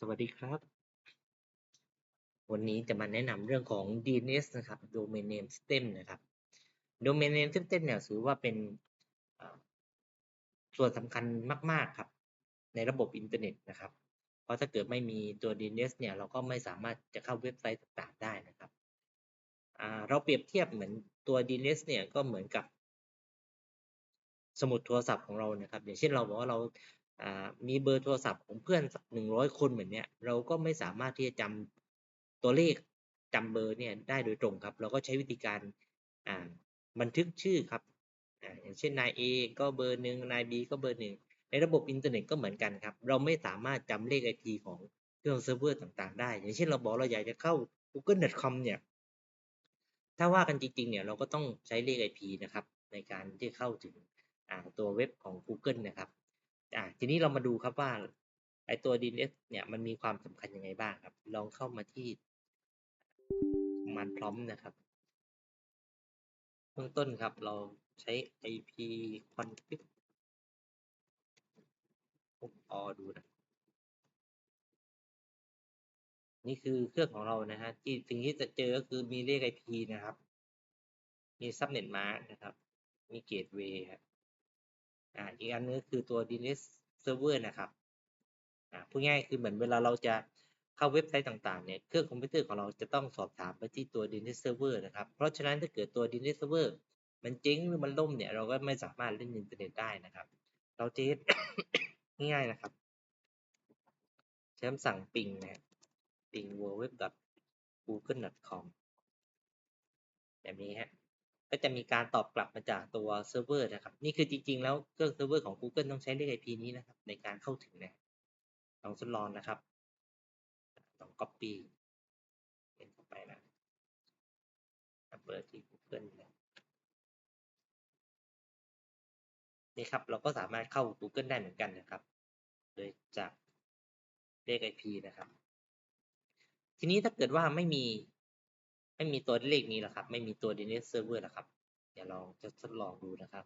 สวัสดีครับ วันนี้จะมาแนะนำเรื่องของ DNS นะครับ Domain Name System นะครับ Domain Name System เนี่ยถือว่าเป็นส่วนสำคัญมาก ๆ ครับ ในระบบอินเทอร์เน็ตนะครับ เพราะถ้าเกิดไม่มีตัว DNS เนี่ย เราก็ไม่สามารถจะเข้าเว็บไซต์ต่างๆ ได้นะครับ เราเปรียบเทียบเหมือนตัว DNS เนี่ยก็เหมือนกับสมุดโทรศัพท์ของเรานะครับอย่างเช่นเราบอกว่าเรา มีเบอร์โทรศัพท์ของเพื่อนสักหนึ่งร้อยคนเหมือนเนี้ยเราก็ไม่สามารถที่จะจำตัวเลขจำเบอร์เนี่ยได้โดยตรงครับ เราก็ใช้วิธีการอ่าบันทึกชื่อครับอ่าอย่างเช่นนาย A ก็เบอร์หนึ่งนาย B ก็เบอร์หนึ่งในระบบอินเทอร์เน็ตก็เหมือนกันครับ เราไม่สามารถจำเลข IP ของเครื่องเซิร์ฟเวอร์ต่างๆ ได้ อย่างเช่นเราบอกเราอยากจะเข้า google.com เนี่ยถ้าว่ากันจริงๆเนี่ยเราก็ต้องใช้เลข IP นะครับในการที่เข้าถึงตัวเว็บของ Google นะครับ อ่าทีนี้เรามาดูครับว่าไอตัว DNS เนี่ยมันมีความสำคัญยังไงบ้างครับ ลองเข้ามาที่มันพร้อมนะครับเบื้องต้นครับเราใช้ IP config ผมออดูนะนี่คือเครื่องของเรานะฮะที่สิ่งที่จะเจอก็คือมีเลข IP นะครับ มี subnet mask นะครับ มี gateway ครับ อ่าอีกอันนึงก็คือตัว DNS server นะครับอ่าพูดง่ายคือเหมือนเวลาเราจะเข้าเว็บไซต์ต่างๆเนี่ยเครื่องคอมพิวเตอร์ของเราจะต้องสอบถามไปที่ตัว DNS server นะครับเพราะฉะนั้นถ้าเกิดตัว DNS server มันเจ๊งหรือมันล่มเนี่ยเราก็ไม่สามารถเล่นอินเทอร์เน็ตได้นะครับ เราจะง่ายๆนะครับใช้คำสั่ง ping นะครับ ping www.google.com แบบนี้ฮะ ก็จะมีการตอบกลับมาจากตัวเซิร์ฟเวอร์นะครับ นี่คือจริง ๆ แล้วเครื่องเซิร์ฟเวอร์ของ Google ต้องใช้เลข IP นี้นะครับ ในการเข้าถึงนะลองทดลองนะครับต้อง copy เล่นเข้าไปนะเปิดที่ Google นะนี่ครับ เราก็สามารถเข้า Google ได้เหมือนกันนะครับ โดยจากเลข IP นะครับ ทีนี้ถ้าเกิดว่าไม่มี ไม่มีตัวเลขนี้แหละครับ ไม่มีตัว DNS server นะครับ เดี๋ยวลองจะทดลองดูนะครับ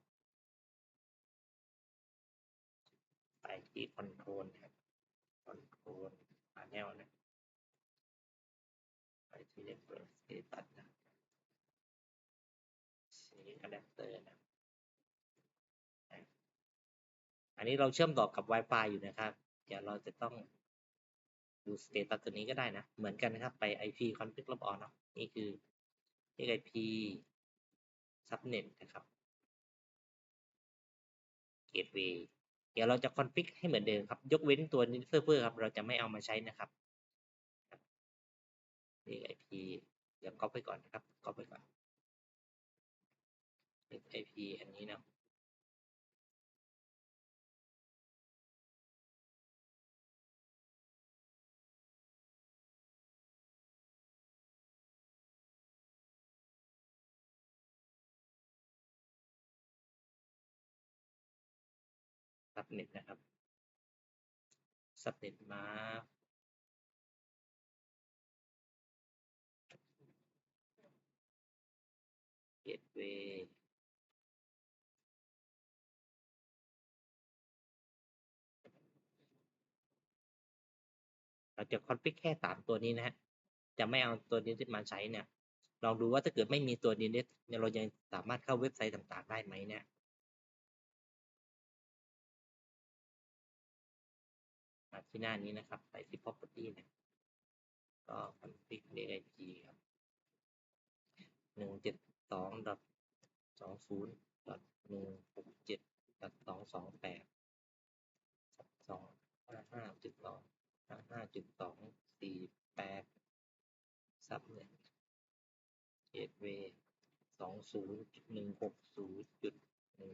ไปที่ control นะครับ control panel นะไปที่ network status นะ change adapter นะอันนี้เราเชื่อมต่อกับ Wi-Fi อยู่นะครับ เดี๋ยวเราจะต้อง ดูสเตตัสตัวนี้ก็ได้นะ เหมือนกันนะครับ ไป IP config log on เนาะ นี่คือ IP subnet นะครับ gateway เดี๋ยวเราจะ config ให้เหมือนเดิมครับ ยกเว้นตัวนี้เซิร์ฟเวอร์ครับ เราจะไม่เอามาใช้นะครับนี่ IP เดี๋ยวก๊อปไปก่อนนะครับก๊อปไปก่อน IP อันนี้เนาะ subnet นะครับ subnet มา gateway เราจะ config แค่สามตัวนี้นะฮะ จะไม่เอาตัวนี้มาใช้เนี่ย ลองดูว่าถ้าเกิดไม่มีตัว DNS เนี่ยเรายังสามารถเข้าเว็บไซต์ต่างๆ ได้ไหมเนี่ย มาที่หน้านี้นะครับไปที่ property นะก็ config เลข IP ครับหนึ่งเจ็ดสองดอทสองศูนย์ดอทหนึ่งหกเจ็ดดอทสองสองแปดสองห้าห้าจุดสองห้าห้าจุดสองสี่แปดซับเนี่ยเกตเวย์สองศูนย์จุดหนึ่งหกศูนย์จุดหนึ่ง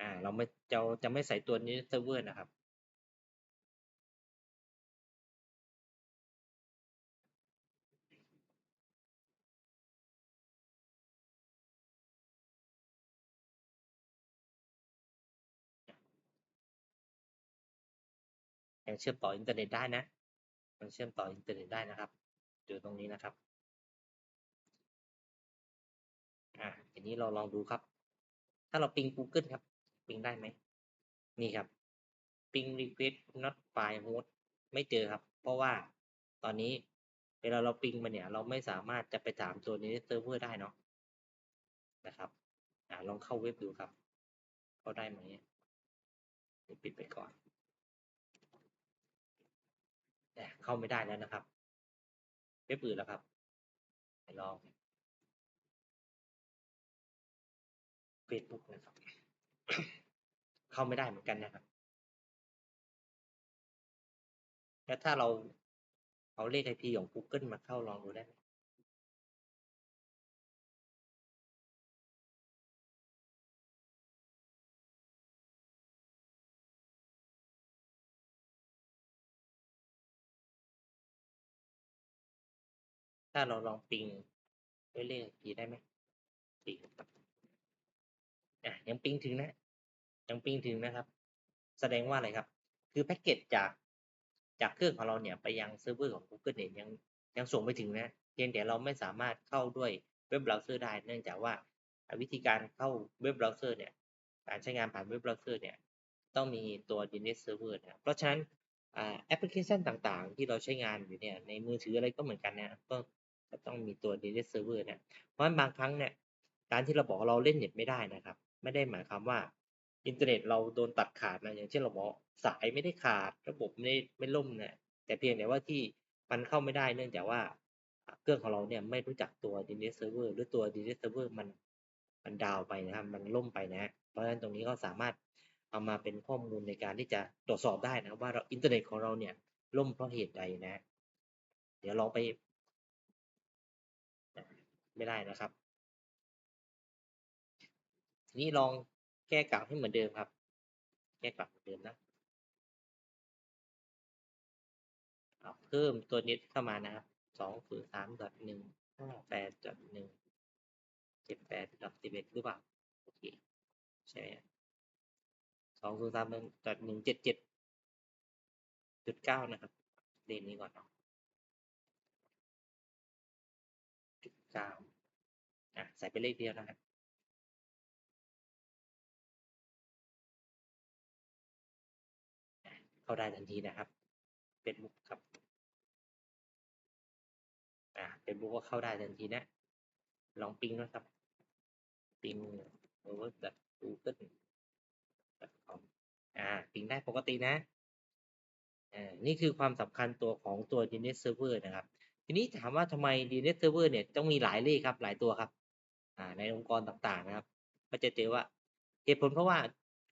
อ่า เราไม่จะจะไม่ใส่ตัวนี้เซิร์ฟเวอร์นะครับ ยังเชื่อมต่ออินเทอร์เน็ตได้นะมันเชื่อมต่ออินเทอร์เน็ตได้นะครับดูตรงนี้นะครับอ่าทีนี้เราลองดูครับ ถ้าเราปิง Google ครับปิงได้ไหมนี่ครับปิง request not file host ไม่เจอครับ เพราะว่าตอนนี้เวลาเราปิงมาเนี่ยเราไม่สามารถจะไปถามตัว DNS server ได้เนาะนะครับอ่าลองเข้าเว็บดูครับ เข้าได้ไหมปิดไปก่อนแต่ เข้าไม่ได้แล้วนะครับเว็บอื่นแล้วครับไปลอง Facebook นะครับ เข้าไม่ได้เหมือนกันนะครับแล้วถ้าเราเอาเลข IP ของ Google มาเข้าลองดูได้ไหม ถ้าเราลองปิงด้วยเลข IP ได้ไหมปิงอะยังปิงถึงนะ ยังปิงถึงนะครับ แสดงว่าอะไรครับ คือแพ็กเกจจากจากเครื่องของเราเนี่ยไปยังเซิร์ฟเวอร์ของ Google เนี่ยยังยังส่งไปถึงนะ เพียงแต่เราไม่สามารถเข้าด้วยเว็บเบราว์เซอร์ได้ เนื่องจากว่าวิธีการเข้าเว็บเบราว์เซอร์เนี่ย การใช้งานผ่านเว็บเบราว์เซอร์เนี่ยต้องมีตัว DNS server นะครับเพราะฉะนั้นแอปพลิเคชันต่างๆ ที่เราใช้งานอยู่เนี่ยในมือถืออะไรก็เหมือนกันนะก็ จะต้องมีตัว DNS server เนี่ย เพราะฉะนั้นบางครั้งเนี่ย การที่เราบอกเราเล่นเน็ตไม่ได้นะครับ ไม่ได้หมายความว่าอินเทอร์เน็ตเราโดนตัดขาดนะ อย่างเช่นเราบอกสายไม่ได้ขาด ระบบไม่ไม่ล่มเนี่ยแต่เพียงแต่ว่าที่มันเข้าไม่ได้เนื่องจากว่าเครื่องของเราเนี่ยไม่รู้จักตัว DNS server หรือตัว DNS server มันมันดาวไปนะครับ มันล่มไปนะ เพราะฉะนั้นตรงนี้ก็สามารถเอามาเป็นข้อมูลในการที่จะตรวจสอบได้นะว่าเราอินเทอร์เน็ตของเราเนี่ยล่มเพราะเหตุใดนะ เดี๋ยวลองไป ไม่ได้นะครับทีนี้ลองแก้กลับให้เหมือนเดิมครับ แก้กลับเหมือนเดิมนะเพิ่มตัวนี้เข้ามานะครับสองศูนย์สามดอทหนึ่งห้าแปดดอทหนึ่งเจ็ดแปดดอทสิบเอ็ดหรือเปล่าโอเคใช่ไหมสองศูนย์สามดอทหนึ่งเจ็ดเจ็ดจุดเก้านะครับเรียนนี้ก่อนเนาะจุดเก้า อะใส่ไปเลขเดียวนะครับเข้าได้ทันทีนะครับ เป็นมุกครับอ่าเป็นมุกก็เข้าได้ทันทีนะ ลองปิ้งนะครับปิ้ง over google com อ่าปิ้งได้ปกตินะอ่านี่คือความสำคัญตัวของตัว DNS server นะครับ ทีนี้ถามว่าทำไม DNS server เนี่ยต้องมีหลายเลขครับหลายตัวครับ ในองค์กรต่างๆนะครับ ก็จะเจอว่าเหตุผลเพราะว่า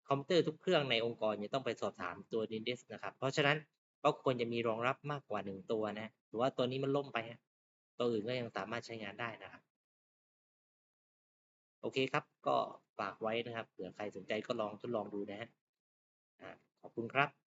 คอมพิวเตอร์ทุกเครื่องในองค์กรเนี่ยต้องไปสอบถามตัว DNS นะครับ เพราะฉะนั้นก็ควรจะมีรองรับมากกว่าหนึ่งตัวนะหรือว่าตัวนี้มันล่มไปตัวอื่นก็ยังสามารถใช้งานได้นะครับ โอเคครับ ก็ฝากไว้นะครับเผื่อใครสนใจก็ลองทดลองดูนะฮะขอบคุณครับ